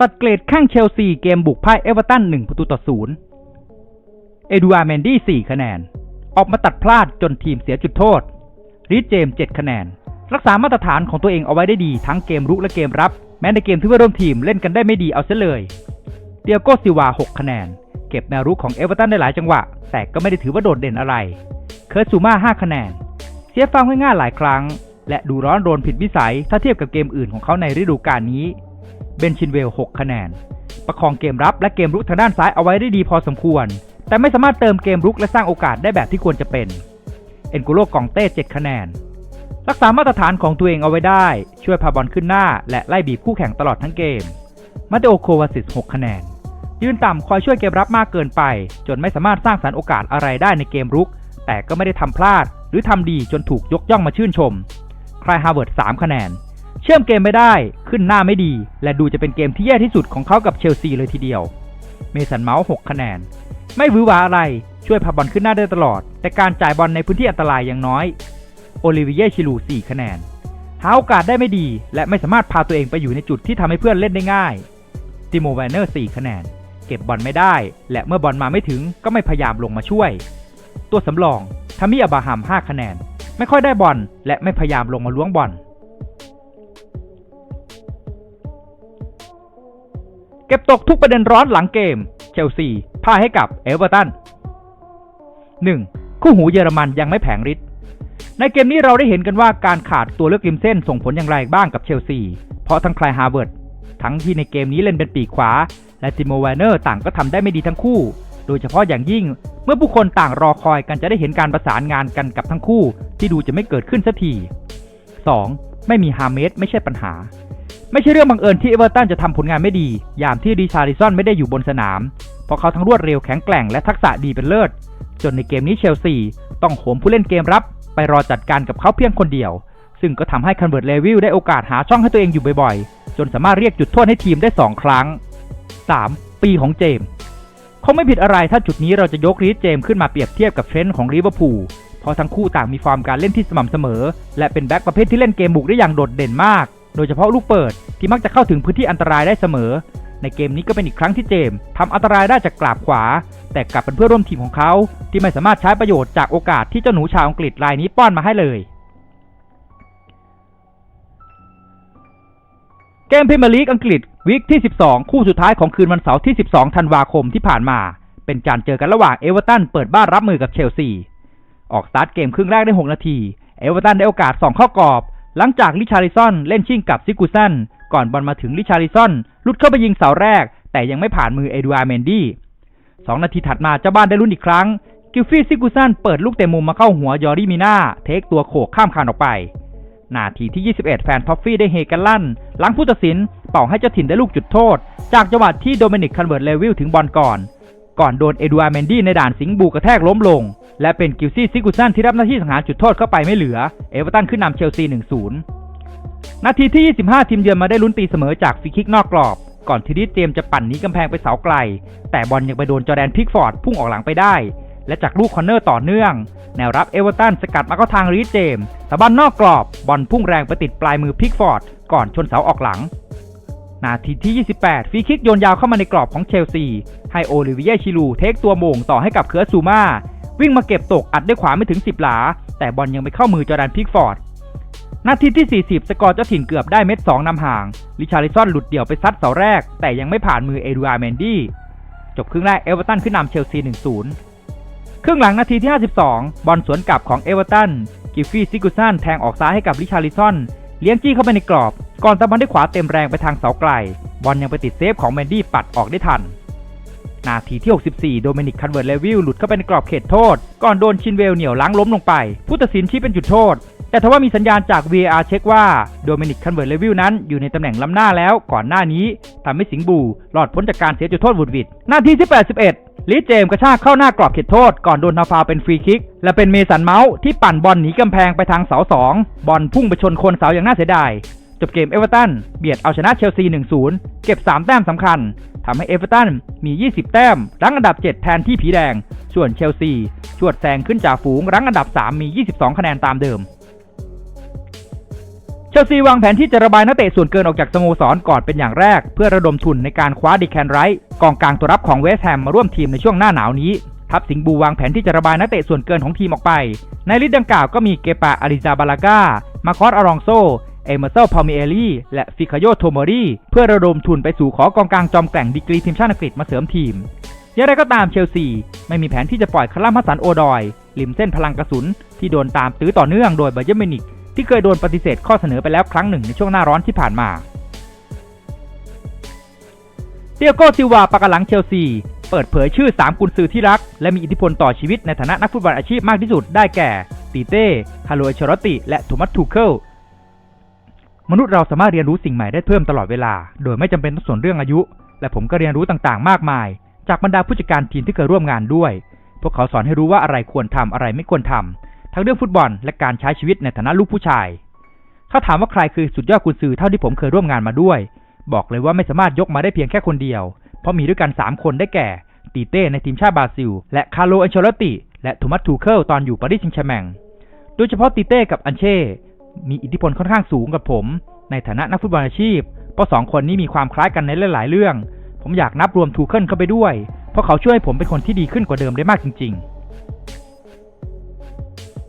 ตัดเกรดข้างเชลซีเกมบุกพ่ายเอเวอร์ตัน1ประตูต่อศูนย์เอดูอาร์เมนดี้4คะแนน ออกมาตัดพลาดจนทีมเสียจุดโทษรีดเจมส์7คะแนน รักษามาตรฐานของตัวเองเอาไว้ได้ดีทั้งเกมรุกและเกมรับ แม้ในเกมที่เพื่อนร่วมทีมเล่นกันได้ไม่ดีเอาเสียเลยเตียโกซิวา 6 คะแนน เก็บแนวรุกของเอเวอร์ตันได้หลายจังหวะ แต่ก็ไม่ได้ถือว่าโดดเด่นอะไร เคิร์ตซูมา 5 คะแนน เสียฟังง่ายๆหลายครั้ง และดูร้อนโรนผิดวิสัยถ้าเทียบกับเกมอื่นของเขาในฤดูกาลนี้ เบนชินเวล 6 คะแนน ประคองเกมรับและเกมรุกทางด้านซ้ายเอาไว้ได้ดีพอสมควร แต่ไม่สามารถเติมเกมรุกและสร้างโอกาสได้แบบที่ควรจะเป็น เอ็นกุโลกองเต้ 7 คะแนน รักษามาตรฐานของตัวเองเอาไว้ได้ ช่วยพาบอลขึ้นหน้า และไล่บีบคู่แข่งตลอดทั้งเกม มาเตโอโควาซิส 6 คะแนน ยืนต่ำคอยช่วยเกมรับมากเกินไป จนไม่สามารถสร้างสรรค์โอกาสอะไรได้ในเกมรุก แต่ก็ไม่ได้ทำพลาด หรือทำดีจนถูกยกย่องมาชื่นชมคลายฮาร์เวิร์ด 3 คะแนน เชื่อมเกมไม่ได้ขึ้นหน้าไม่ดี และดูจะเป็นเกมที่แย่ที่สุดของเขากับเชลซีเลยทีเดียว เมสันเมาส์6คะแนน ไม่วือหวาอะไรช่วยพาบอลขึ้นหน้าได้ตลอด แต่การจ่ายบอลในพื้นที่อันตรายยังน้อย โอลิเวียชิลู 4 คะแนน หาโอกาสได้ไม่ดี และไม่สามารถพาตัวเองไปอยู่ในจุดที่ทำให้เพื่อนเล่นได้ง่าย ติโมแวนเนอร์ 4 คะแนน เก็บบอลไม่ได้ และเมื่อบอลมาไม่ถึงก็ไม่พยายามลงมาช่วย ตัวสำรองทามิอาบาฮัม 5 คะแนน ไม่ค่อยได้บอลและไม่พยายามลงมาล้วงบอล เก็บตกทุกประเด็นร้อนหลังเกม เชลซีพ่ายให้กับเอเวอร์ตัน 1. คู่หูเยอรมันยังไม่แผงฤทธิ์ในเกมนี้เราได้เห็นกันว่าการขาดตัวเลือกริมเส้นส่งผลอย่างไรบ้างกับเชลซี เพราะทั้งคลายฮาร์เวิร์ดทั้งที่ในเกมนี้เล่นเป็นปีกขวา และติโมแวนเนอร์ต่างก็ทำได้ไม่ดีทั้งคู่ โดยเฉพาะอย่างยิ่ง เมื่อผู้คนต่างรอคอยกันจะได้เห็นการประสานงานกันกับทั้งคู่ ที่ดูจะไม่เกิดขึ้นสักที 2. ไม่มีฮาเมสไม่ใช่ปัญหา ไม่ใช่เรื่องบังเอิญที่เอเวอร์ตันจะทำผลงานไม่ดี ยามที่ดิชาริซอนไม่ได้อยู่บนสนาม เพราะเขาทั้งรวดเร็วแข็งแกร่งและทักษะดีเป็นเลิศ จนในเกมนี้เชลซีต้องโหมผู้เล่นเกมรับ ไปรอจัดการกับเขาเพียงคนเดียว ซึ่งก็ทำให้คันเวิร์ตเลวิลได้โอกาสหาช่องให้ตัวเองอยู่บ่อยๆ จนสามารถเรียกจุดโทษให้ทีมได้ 2 ครั้ง 3. ปีของเจมคงไม่ผิดอะไรถ้าจุดนี้เราจะยกรีดเจมขึ้นมาเปรียบเทียบกับเทรนด์ของลิเวอร์พูลเพราะทั้งคู่ต่างมีฟอร์มการเล่นที่สม่ำเสมอ และเป็นแบ็คประเภทที่เล่นเกมบุกได้อย่างโดดเด่นมาก โดยเฉพาะลูกเปิดที่มักจะเข้าถึงพื้นที่อันตรายได้เสมอ ในเกมนี้ก็เป็นอีกครั้งที่เจมส์ทำอันตรายได้จากกราบขวา แต่กลับเป็นเพื่อร่วมทีมของเขา ที่ไม่สามารถใช้ประโยชน์จากโอกาสที่เจ้าหนูชาวอังกฤษรายนี้ป้อนมาให้เลยเกมพรีเมียร์ลีกอังกฤษวีคที่ 12 คู่สุดท้ายของคืนวันเสาร์ที่ 12 ธันวาคมที่ผ่านมา เป็นการเจอกันระหว่างเอเวอร์ตันเปิดบ้านรับมือกับเชลซี ออกสตาร์ทเกมครึ่งแรกได้ 6 นาที เอเวอร์ตันได้โอกาส2เข้ากรอบ หลังจากลิชาริซอนเล่นชิ่งกับซิกูซันก่อนบอลมาถึงลิชาริซอนลุดเข้าไปยิงเสาแรก แต่ยังไม่ผ่านมือเอดูอาร์เมนดี้2นาทีถัดมาเจ้าบ้านได้ลุ้นอีกครั้ง กิลฟี่ซิกูซันเปิดลูกเตะมุมมาเข้าหัวยอริมิน่าเทคตัวโขกข้ามคานออกไป นาทีที่ 21 แฟนท็อฟฟี่ได้เฮกันลั่น หลังผู้ตัดสินเป่าให้เจ้าถิ่นได้ลูกจุดโทษ จากจังหวะที่โดมินิกคันเวิร์ตเลวิลถึงบอลก่อน ก่อนโดนเอดูอาร์เมนดี้ในด่านสิงห์บูกระแทกล้มลง และเป็นกิลซี่ซิกุซันที่รับหน้าที่สังหารจุดโทษเข้าไปไม่เหลือ เอเวอร์ตันขึ้นนำเชลซี 1-0 นาทีที่ 25 ทีมเยือนมาได้ลุ้นตีเสมอจากฟรีคิกนอกกรอบ ก่อนทีดิสเตรียมจะปั่นหนีกำแพงไปเสาไกล แต่บอลยังไปโดนจอแดนพิกฟอร์ดพุ่งออกหลังไปได้ และจากลูกคอนเนอร์ต่อเนื่อง แนวรับเอเวอร์ตันสกัดมาเข้าทางรีดเจมส์สะบันนอกกรอบบอลพุ่งแรงไปติดปลายมือพิกฟอร์ดก่อนชนเสาออกหลัง นาทีที่ 28 ฟรีคิกโยนยาวเข้ามาในกรอบของเชลซี ให้โอลิเวียชิลูเทคตัวโมงต่อให้กับเคิร์ตซูมา วิ่งมาเก็บตกอัดด้วยขวาไม่ถึง 10 หลา แต่บอลยังไปเข้ามือจอร์แดนพิกฟอร์ด นาทีที่ 40 สกอร์เจ้าถิ่นเกือบได้เม็ด 2นำห่าง ลิชาริซอนหลุดเดี่ยวไปซัดเสาแรก แต่ยังไม่ผ่านมือเอดูอาร์เมนดี้จบครึ่งแรกเอเวอร์ตันขึ้นนำเชลซี 1-0 ครึ่งหลังนาทีที่ 52 บอลสวนกลับของเอเวอร์ตันกิฟฟี่ซิกุซันแทงออกซ้ายให้กับลิชาริซอนเลี้ยงจี้เข้าไปในกรอบ ก่อนตะบอลด้วยขวาเต็มแรงไปทางเสาไกล บอลยังไปติดเซฟของแมนดี้ปัดออกได้ทัน นาทีที่ 64 โดมินิกคันเวิร์ตเลวิลหลุดเข้าไปในกรอบเขตโทษ ก่อนโดนชินเวลเหนี่ยวล้างล้มลงไป ผู้ตัดสินชี้เป็นจุดโทษ แต่ทว่ามีสัญญาณจาก VAR เช็คว่าโดมินิกคันเวิร์ตเลวิลนั้นอยู่ในตำแหน่งล้ำหน้าแล้วก่อนหน้านี้ทำให้สิงห์บูหลอดพ้นจากการเสียจุดโทษบุดวิดนาทีที่81ลีเจมกระชากเข้าหน้ากรอบเขตโทษ ก่อนโดนทาฟาวเป็นฟรีคิก และเป็นเมสันเมาส์ที่ปั่นบอลหนีกำแพงไปทางเสาสองบอลพุ่งไปชนคนเสาอย่างน่าเสียดาย จบเกมเอเวอร์ตันเบียดเอาชนะเชลซี 1-0 เก็บ 3 แต้มสำคัญทำให้เอเวอร์ตันมี 20 แต้ม รั้งอันดับ 7 แทนที่ผีแดง ส่วนเชลซี ชวดแซงขึ้นจากฝูง รั้งอันดับ 3 มี 22 คะแนนตามเดิม เชลซีวางแผนที่จะระบายนักเตะส่วนเกินออกจากสโมสรก่อนเป็นอย่างแรก เพื่อระดมทุนในการคว้าดิแคนไรท์กองกลางตัวรับของเวสต์แฮมมาร่วมทีมในช่วงหน้าหนาวนี้ ทัพสิงห์บูวางแผนที่จะระบายนักเตะส่วนเกินของทีมออกไป ในลิสต์ดังกล่าวก็มีเกปาอาริซาบาลากามาคอสอารองโซ เอเมอร์เซลพามิเอลีและฟิคาโยโทโมรีเพื่อระดมทุนไปสู่ขอกองกลางจอมแกร่งดีกรีทีมชาติอังกฤษมาเสริมทีมอย่างไรก็ตามเชลซี ไม่มีแผนที่จะปล่อยคาร์ลมฮัสสันโอดอย ริมเส้นพลังกระสุน ที่โดนตามตื้อต่อเนื่องโดยบเยร์มินิกที่เคยโดนปฏิเสธข้อเสนอไปแล้วครั้งหนึ่งในช่วงหน้าร้อนที่ผ่านมาเตียโกซิวาปากหลังเชลซี เปิดเผยชื่อ 3 กุนซือที่รัก และมีอิทธิพลต่อชีวิตในฐานะนักฟุตบอลอาชีพมากที่สุดได้แก่ ตีเต้ฮาโลเอชอรติ และโทมัสทูเคิลมนุษย์เราสามารถเรียนรู้สิ่งใหม่ได้เพิ่มตลอดเวลา โดยไม่จำเป็นต้องสนเรื่องอายุ และผมก็เรียนรู้ต่างๆ มากมาย จากบรรดาผู้จัดการทีมที่เคยร่วมงานด้วย พวกเขาสอนให้รู้ว่าอะไรควรทำอะไรไม่ควรทำทั้งเรื่องฟุตบอล และการใช้ชีวิตในฐานะลูกผู้ชาย ถ้าถามว่าใครคือสุดยอดกุนซือเท่าที่ผมเคยร่วมงานมาด้วย บอกเลยว่าไม่สามารถยกมาได้เพียงแค่คนเดียว ราะมีด้วยกัน 3 คนได้แก่ ตีเต้ในทีมชาติบราซิล และคาร์โลอันเชลติ และโทมัสทูเคิลตอนอยู่ปารีสแซงต์แชร์แมงโดยเฉพาะตีเต้กับอันเช่ มีอิทธิพลค่อนข้างสูงกับผม ในฐานะนักฟุตบอลอาชีพ เพราะสองคนนี้มีความคล้ายกันในหลาย ๆ เรื่อง ผมอยากนับรวมทูเคิลเข้าไปด้วย เพราะเขาช่วยให้ผมเป็นคนที่ดีขึ้นกว่าเดิมได้มากจริงๆ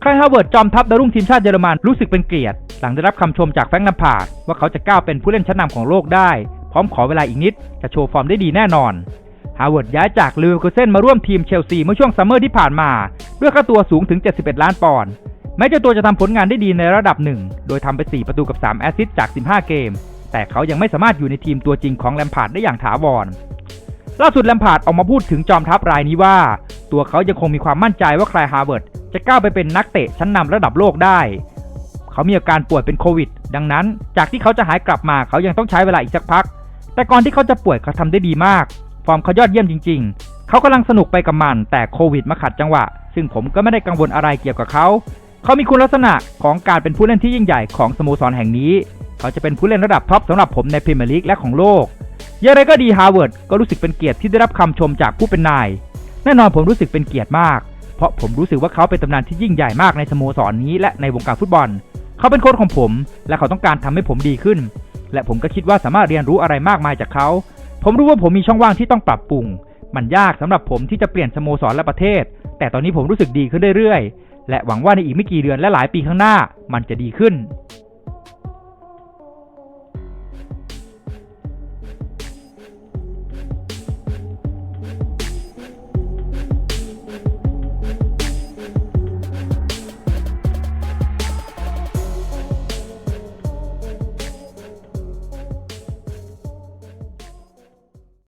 ใครฮาวเวิร์ดจอมทัพดาวรุ่งทีมชาติเยอรมันรู้สึกเป็นเกียรติ หลังได้รับคำชมจากแฟรงค์ลัมพาร์ดว่าเขาจะก้าวเป็นผู้เล่นชั้นนำของโลกได้ พร้อมขอเวลาอีกนิด จะโชว์ฟอร์มได้ดีแน่นอนฮาวเวิร์ดย้ายจากลิเวอร์คูเซนมาร่วมทีมเชลซีเมื่อช่วงซัมเมอร์ที่ผ่านมา ด้วยค่าตัวสูงถึง 71 ล้านปอนด์แม้เจ้าตัวจะทำผลงานได้ดีในระดับหนึ่ง โดยทำไป 4 ประตูกับ 3 แอสซิสต์จาก 15 เกม แต่เขายังไม่สามารถอยู่ในทีมตัวจริงของแลมพาร์ดได้อย่างถาวร ล่าสุดแลมพาร์ดออกมาพูดถึงจอมทัพรายนี้ว่า ตัวเขายังคงมีความมั่นใจว่าใครฮาร์วาร์ดจะก้าวไปเป็นนักเตะชั้นนำระดับโลกได้ เขามีอาการป่วยเป็นโควิด ดังนั้น จากที่เขาจะหายกลับมาเขายังต้องใช้เวลาอีกสักพัก แต่ก่อนที่เขาจะป่วยเขาทำได้ดีมาก ฟอร์มเขายอดเยี่ยมจริง ๆ เขากำลังสนุกไปกับมัน แต่โควิดมาขัดจังหวะ ซึ่งผมก็ไม่ได้กังวลอะไรเกี่ยวกับเขา เขามีคุณลักษณะของการเป็นผู้เล่นที่ยิ่งใหญ่ของสโมสรแห่งนี้ เขาจะเป็นผู้เล่นระดับท็อปสำหรับผมในพรีเมียร์ลีกและของโลกอย่างไรก็ดีฮาร์วาร์ดก็รู้สึกเป็นเกียรติที่ได้รับคำชมจากผู้เป็นนาย แน่นอนผมรู้สึกเป็นเกียรติมาก เพราะผมรู้สึกว่าเขาเป็นตำนานที่ยิ่งใหญ่มากในสโมสรนี้และในวงการฟุตบอล เขาเป็นโค้ชของผม และเขาต้องการทำให้ผมดีขึ้น และผมก็คิดว่าสามารถเรียนรู้อะไรมากมายจากเขา ผมรู้ว่าผมมีช่องว่างที่ต้องปรับปรุง มันยากสำหรับผมที่จะเปลี่ยนสโมสรและประเทศ แต่ตอนนี้ผมรู้สึกดีขึ้นเรื่อยๆ และหวังว่าในอีกไม่กี่เดือนและหลายปีข้างหน้า มันจะดีขึ้น